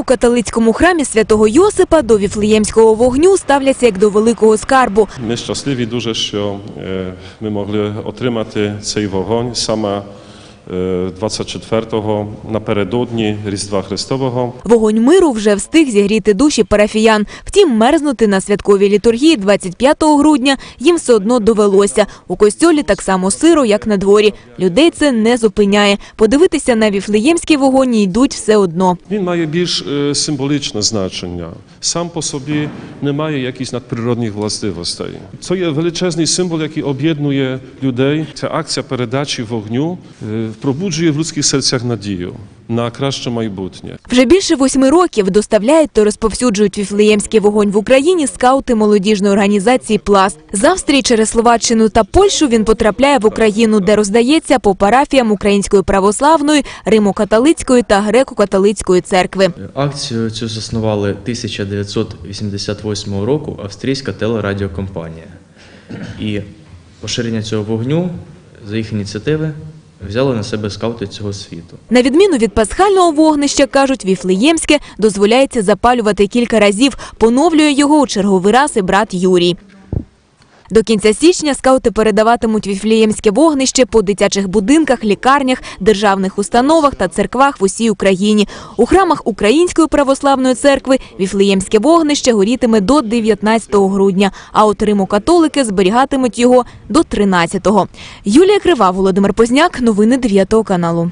Римо-католицькому храмі святого Йосипа до віфлеємського вогню ставляться як до великого скарбу. Ми щасливі дуже, що е, ми могли отримати цей вогонь саме е, 24-го напередодні Різдва Христового. Вогонь миру вже встиг зігріти душі парафіян. Втім, мерзнути на святковій літургії 25 грудня їм все одно довелося. У костьолі так само сиро, як на дворі. Людей це не зупиняє. Подивитися на віфлеємський вогонь йдуть все одно. Він має більш е, символічне значення. Сам по собі не має якихось надприродних властивостей. Це є величезний символ, який об'єднує людей. Ця акція передачі вогню е, пробуджує в людських серцях надію на краще майбутнє. Вже більше восьми років доставляють та розповсюджують віфлеємський вогонь в Україні скаути молодіжної організації Пласт. З Австрії через Словаччину та Польщу він потрапляє в Україну, де роздається по парафіям Української православної, Римо-католицької та греко-католицької церкви. Акцію цю заснували 1988 року австрійська телерадіокомпанія. І поширення цього вогню за їх ініціативи взяли на себе скаути цього світу. На відміну від пасхального вогнища, кажуть, віфлеємське дозволяється запалювати кілька разів. Поновлює його у черговий раз і брат Юрій. До кінця січня скаути передаватимуть віфлеємське вогнище по дитячих будинках, лікарнях, державних установах та церквах в усій Україні. У храмах Української православної церкви віфлеємське вогнище горітиме до 19 грудня, а от Римо-католики зберігатимуть його до 13-го. Юлія Крива, Володимир Позняк. Новини 9 каналу.